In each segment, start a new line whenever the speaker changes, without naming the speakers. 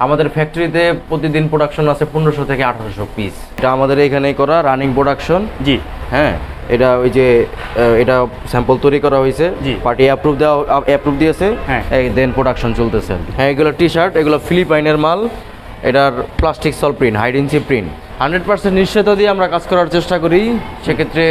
আমাদের ফ্যাক্টরিতে প্রতিদিন প্রোডাকশন আছে পনেরোশো থেকে আঠারোশো পিস এটা আমাদের এখানে করা রানিং প্রোডাকশন
জি।
হ্যাঁ এটা ওই যে এটা স্যাম্পল তৈরি করা হয়েছে। পার্টি অ্যাপ্রুভ দেওয়া অ্যাপ্রুভ দিয়েছে।
হ্যাঁ।
দেন প্রোডাকশন চলতেছে। হ্যাঁ এগুলো টি শার্ট এগুলো ফিলিপাইনের মাল। এটার প্লাস্টিক সল প্রিন্ট হাইড ইঞ্চি প্রিন্ট হান্ড্রেড পার্সেন্ট নিশ্চয়তা দিয়ে আমরা কাজ করার চেষ্টা করি। সেক্ষেত্রে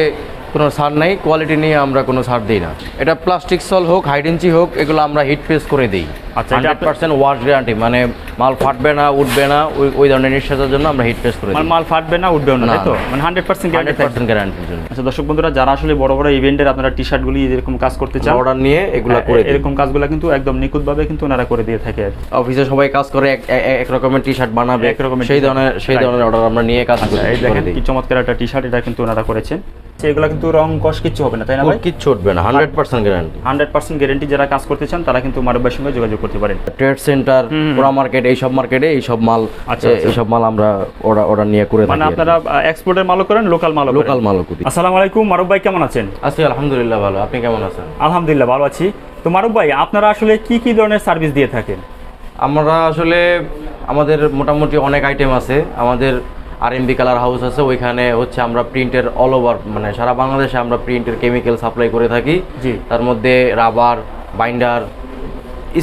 কোনো সার নাই কোয়ালিটি নিয়ে আমরা কোনো সার দিই না। এটা প্লাস্টিক সল হোক হাইড ইঞ্চি হোক এগুলো আমরা হিট প্রেস করে দিই।
আচ্ছা,
হান্ড্রেড পার্সেন্ট ওয়াশ গ্যারান্টি মানে মাল ফাটবে না উঠবে না ওই ওই ধরনের নিশ্চয়তার জন্য আমরা হিট করে
মানে মাল ফাটবে না উঠবেও না তো? মানে হান্ড্রেড পার্সেন্ট
হান্ড্রেড পার্সেন্ট গ্যারান্টির জন্য।
আচ্ছা দর্শক বন্ধুরা যারা আসলে বড় বড় ইভেন্টের আপনারা টি শার্টগুলি এরকম কাজ করতে চান
অর্ডার নিয়ে এগুলো
হ্যাঁ,
করে
এরকম কাজগুলো কিন্তু একদম নিখুঁতভাবে কিন্তু ওনারা করে দিয়ে থাকে।
অফিসে সবাই কাজ করে এক রকমের টি শার্ট বানাবে
এক রকমের
সেই ধরনের সেই ধরনের অর্ডার আমরা নিয়ে কাজ
আচ্ছা
করি
এই দেখেন কি চমৎকার একটা টি শার্ট এটা কিন্তু ওনারা করেছেন। এগুলো কিন্তু রং কষ কিচ্ছু হবে না তাই না ভাই?
ওর কিচ্ছু উঠবে না hundred percent guarantee
hundred percent guarantee যারা কাজ করতে চান তারা কিন্তু ভাইয়ের সঙ্গে যোগাযোগ করতে পারেন।
ট্রেড সেন্টার পুরা মার্কেট এই সব মার্কেটে এই সব মাল
আচ্ছা,
এ-
আচ্ছা।
এই সব মাল আমরা অর্ডার অর্ডার নিয়ে করে
মানে আপনারা এক্সপোর্টের মালও করেন লোকাল মালও
লোকাল মালও করি।
আসসালামু আলাইকুম মারুফ ভাই কেমন আছেন?
আছি আলহামদুলিল্লাহ ভালো। আপনি কেমন আছেন?
আলহামদুলিল্লাহ ভালো আছি। তো মারুফ ভাই আপনারা আসলে কি কি ধরনের সার্ভিস দিয়ে থাকেন?
আমরা আসলে আমাদের মোটামুটি অনেক আইটেম আছে। আমাদের R M B colour house আছে ওইখানে হচ্ছে আমরা প্রিন্টের অল ওভার মানে সারা বাংলাদেশে আমরা প্রিন্টের কেমিক্যাল সাপ্লাই করে থাকি।
জি।
তার মধ্যে রাবার বাইন্ডার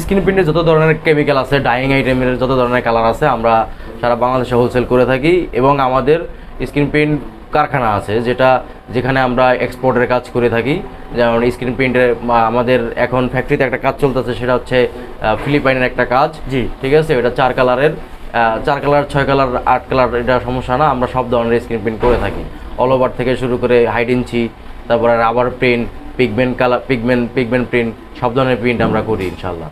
স্ক্রিন প্রিন্টের যত ধরনের কেমিক্যাল আছে ডাইং আইটেমের যত ধরনের কালার আছে আমরা সারা বাংলাদেশে হোলসেল করে থাকি। এবং আমাদের স্ক্রিন প্রিন্ট কারখানা আছে যেটা যেখানে আমরা এক্সপোর্টের কাজ করে থাকি। যেমন স্ক্রিন প্রিন্টের আমাদের এখন ফ্যাক্টরিতে একটা কাজ চলতেছে সেটা হচ্ছে ফিলিপাইনের একটা কাজ।
জি।
ঠিক আছে? এটা চার কালারের চার কালার ছয় কালার আট কালার এটা সমস্যা না। আমরা সব ধরনের স্ক্রিন প্রিন্ট করে থাকি। অল ওভার থেকে শুরু করে হাইড ইঞ্চি তারপরে rubber print pigment colour pigment pigment print সব ধরনের প্রিন্ট আমরা করি ইনশাল্লাহ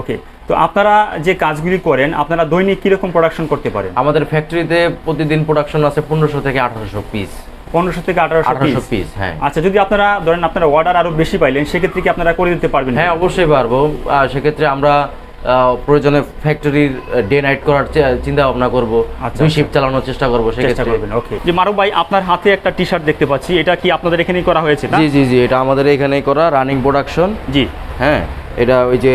ওকে তো আপনারা যে কাজগুলি করেন আপনারা দৈনিক কীরকম প্রোডাকশন করতে পারেন?
আমাদের ফ্যাক্টরিতে প্রতিদিন প্রোডাকশন আছে পনেরোশো থেকে আঠারোশো পিস
পনেরোশো থেকে আঠারোশো
আঠারোশো
পিস
হ্যাঁ।
আচ্ছা যদি আপনারা ধরেন আপনারা অর্ডার আরও বেশি পাইলেন সেক্ষেত্রে কি আপনারা করে দিতে পারবেন?
হ্যাঁ অবশ্যই পারব। সেক্ষেত্রে আমরা প্রয়োজনে ফ্যাক্টরির ডে নাইট করার চিন্তা ভাবনা করব।
আচ্ছা,
দুই
আচ্ছা।
শিফট চালানোর চেষ্টা করব
চেষ্টা
সেক্ষেত্রে।
করবেন ওকে যে মারুফ ভাই আপনার হাতে একটা টি শার্ট দেখতে পাচ্ছি এটা কি আপনাদের এখানেই করা হয়েছে
জি জি জি এটা আমাদের এখানেই করা রানিং প্রোডাকশন
জি।
হ্যাঁ এটা ওই যে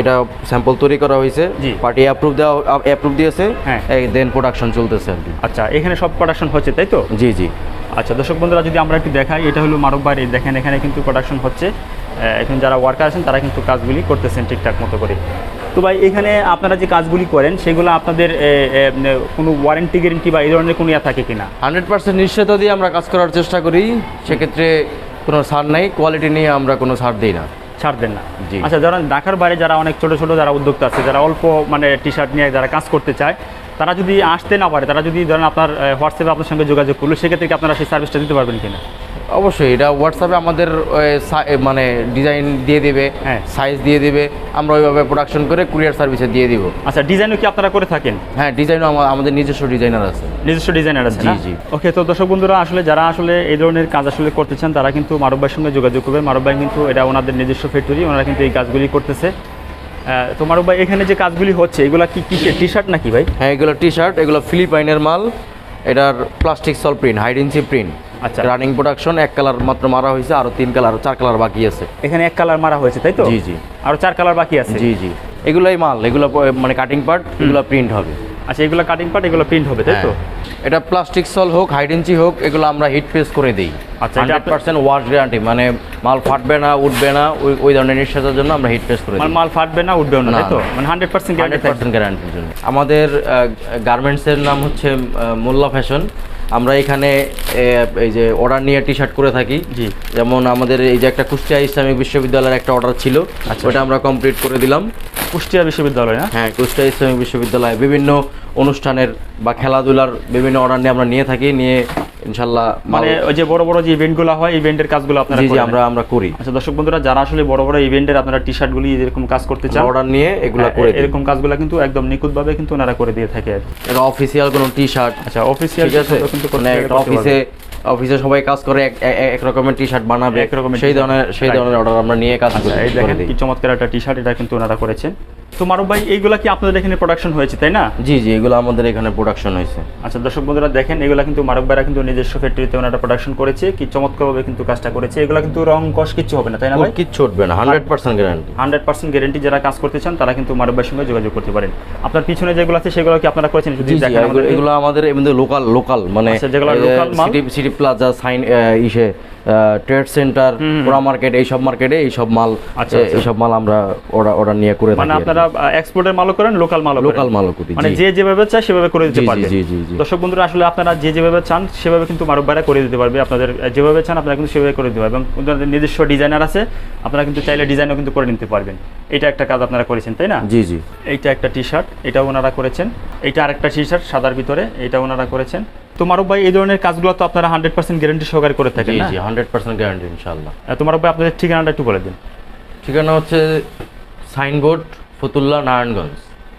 এটা স্যাম্পল তৈরি করা হয়েছে।
জি।
পার্টি অ্যাপ্রুভ দেওয়া অ্যাপ্রুভ দিয়েছে।
হ্যাঁ।
দেন প্রোডাকশন চলতেছে আর কি।
আচ্ছা এখানে সব প্রোডাকশন হচ্ছে তাই তো?
জি জি।
আচ্ছা দর্শক বন্ধুরা যদি আমরা একটু দেখাই এটা হলো মারুফ ভাই এই দেখেন এখানে কিন্তু প্রোডাকশন হচ্ছে। এখন যারা ওয়ার্কার আছেন তারা কিন্তু কাজগুলি করতেছেন ঠিকঠাক মতো করে। তো ভাই এখানে আপনারা যে কাজগুলি করেন সেগুলো আপনাদের কোনো ওয়ারেন্টি গ্যারেন্টি বা এই ধরনের কোনো ইয়া থাকে কিনা?
হান্ড্রেড পার্সেন্ট নিশ্চয়তা দিয়ে আমরা কাজ করার চেষ্টা করি। সেক্ষেত্রে কোনো ছাড় নাই কোয়ালিটি নিয়ে আমরা কোনো ছাড় দিই না।
ছাড় দেন না।
জি।
আচ্ছা যারা ঢাকার বাইরে যারা অনেক ছোট ছোট যারা উদ্যোক্তা আছে যারা অল্প মানে টি শার্ট নিয়ে যারা কাজ করতে চায় তারা যদি আসতে না পারে তারা যদি ধরেন আপনার হোয়াটসঅ্যাপে আপনার সঙ্গে যোগাযোগ করল সেক্ষেত্রে কি আপনারা সেই সার্ভিসটা দিতে পারবেন কিনা?
অবশ্যই এটা হোয়াটসঅ্যাপে আমাদের মানে ডিজাইন দিয়ে দেবে
হ্যাঁ।
সাইজ দিয়ে দেবে আমরা ওইভাবে প্রোডাকশন করে কুরিয়ার সার্ভিসে দিয়ে দিব।
আচ্ছা ডিজাইনও কি আপনারা করে থাকেন?
হ্যাঁ ডিজাইনও আমাদের নিজস্ব ডিজাইনার আছে।
নিজস্ব ডিজাইনার আছে
জি, জি।
ওকে তো দর্শক বন্ধুরা আসলে যারা আসলে এই ধরনের কাজ আসলে করতে চান তারা কিন্তু মারুফ ভাইয়ের সঙ্গে যোগাযোগ করবেন। মারুফ ভাই কিন্তু এটা ওনাদের নিজস্ব ফ্যাক্টরি ওনারা কিন্তু এই কাজগুলি করতেছে। আহ, তো মারুফ ভাই এখানে যে কাজগুলি হচ্ছে এগুলো কি কি টি শার্ট নাকি ভাই?
হ্যাঁ এগুলো টি শার্ট এগুলো ফিলিপাইনের মাল। এটার প্লাস্টিক সল প্রিন্ট হাইড ইঞ্চি প্রিন্ট
আচ্ছা।
রানিং প্রোডাকশন এক কালার মাত্র মারা হয়েছে আরও তিন কালার চার কালার বাকি আছে।
এখানে এক কালার মারা হয়েছে তাই তো?
জি, জি।
আরও চার কালার বাকি আছে?
জি জি। এগুলোই মাল এগুলো মানে কাটিং পার্ট এগুলো প্রিন্ট হবে।
আচ্ছা এগুলো কাটিং পার্ট এগুলো প্রিন্ট হবে তাই তো?
হ্যাঁ। এটা প্লাস্টিক সল হোক হাইড ইঞ্চি হোক এগুলো আমরা হিট প্রেস করে দিই।
আচ্ছা,
হান্ড্রেড পার্সেন্ট ওয়াশ গ্যারান্টি মানে মাল ফাটবে না উঠবে না ওই ওই ধরনের নিশ্চয়তার জন্য আমরা হিট প্রেস করে
মানে
দিই।
মাল ফাটবে না উঠবেও না
না,
তাই তো? মানে হান্ড্রেড পার্সেন্ট
হান্ড্রেড পার্সেন্ট গ্যারান্টির জন্য। আমাদের গার্মেন্টসের নাম হচ্ছে মোল্লা ফ্যাশন আমরা এখানে এই যে অর্ডার নিয়ে টি শার্ট করে থাকি
জি।
যেমন আমাদের এই যে একটা কুষ্টিয়া ইসলামিক বিশ্ববিদ্যালয়ের একটা অর্ডার ছিল
আচ্ছা।
ওটা আমরা কমপ্লিট করে দিলাম
কুষ্টিয়া বিশ্ববিদ্যালয় না
হ্যাঁ কুষ্টিয়া ইসলামিক বিশ্ববিদ্যালয়ে বিভিন্ন অনুষ্ঠানের বা খেলাধুলার বিভিন্ন অর্ডার নিয়ে আমরা নিয়ে থাকি নিয়ে ইনশাল্লাহ
মানে
মানে
ওই যে বড় বড় যে ইভেন্টগুলো হয় ইভেন্টের কাজগুলো আপনারা
জি আমরা আমরা করি।
আচ্ছা দর্শক বন্ধুরা যারা আসলে বড় বড় ইভেন্টের আপনারা টি শার্টগুলি এরকম কাজ করতে চান
অর্ডার নিয়ে এগুলো
হ্যাঁ,
করে
এরকম কাজগুলো কিন্তু একদম নিখুঁতভাবে কিন্তু ওনারা করে দিয়ে থাকে আর।
এটা অফিসিয়াল কোনো টি শার্ট
আচ্ছা অফিসিয়াল কিন্তু
মানে অফিসে। অফিসে সবাই কাজ করে এক রকমের টি শার্ট বানাবে।
এক রকমের
সেই ধরনের সেই ধরনের অর্ডার আমরা নিয়ে কাজ
আচ্ছা
করি
এই দেখেন কি চমৎকার একটা টি শার্ট এটা কিন্তু ওনারা করেছেন। তো মারুফ ভাই এইগুলা কি আপনাদের এখানে প্রোডাকশন হয়েছে তাই না?
জি জি এগুলো আমাদের এখানে প্রোডাকশন হয়েছে।
আচ্ছা দর্শক বন্ধুরা দেখেন এগুলা কিন্তু মারুফ ভাইরা কিন্তু নিজস্ব ফ্যাক্টরিতে ওনারা প্রোডাকশন করেছে কি চমৎকারভাবে কিন্তু কাজটা করেছে। এগুলা কিন্তু রং কষ কিচ্ছু হবে না তাই না ভাই?
কিচ্ছু উঠবে না hundred percent guarantee
hundred percent guarantee যারা কাজ করতে চান তারা কিন্তু মারুফ ভাইয়ের সঙ্গে যোগাযোগ করতে পারেন। আপনার পিছনে যেগুলো আছে সেগুলো কি আপনারা করেছেন? যদি দেখেন
এগুলো- আমাদের এমনি লোকাল লোকাল মানে
আচ্ছা, যেগুলো মাল?
সিটি সিটি প্লাজা সাইন ইসে ট্রেড সেন্টার পুরা মার্কেট এইসব মার্কেটে এইসব মাল
আচ্ছা, আচ্ছা।
এইসব মাল আমরা অর্ডার অর্ডার নিয়ে করে
মানে
থাকি আর কি।
আপনারা এক্সপোর্টের মালও করেন লোকাল মালও
লোকাল মালও করি,
মানে যে যেভাবে চায় সেভাবে করে দিতে পারবে।
জি, জি, জি।
দর্শক বন্ধুরা আসলে আপনারা যে যেভাবে চান সেভাবে কিন্তু মারুফ ভাইরা করে দিতে পারবে। আপনাদের যেভাবে চান আপনারা কিন্তু সেভাবে করে দিতে পারবেন এবং নিজস্ব ডিজাইনার আছে আপনারা কিন্তু চাইলে ডিজাইনও কিন্তু করে নিতে পারবেন। এটা একটা কাজ আপনারা করেছেন তাই না?
জি জি।
এইটা একটা টি শার্ট এটাও ওনারা করেছেন। এইটা আরেকটা টি শার্ট সাদার ভিতরে এটা ওনারা করেছেন। তো মারুফ ভাই এই ধরনের কাজগুলো তো আপনারা হান্ড্রেড পার্সেন্ট গ্যারেন্টি সহকারে করে থাকেন
জি হান্ড্রেড পার্সেন্ট গ্যারান্টি ইনশাল্লাহ
আহ, তো ভাই আপনাদের ঠিকানাটা একটু বলে দিন।
ঠিকানা হচ্ছে সাইনবোর্ড ফতুল্লা নারায়ণগঞ্জ।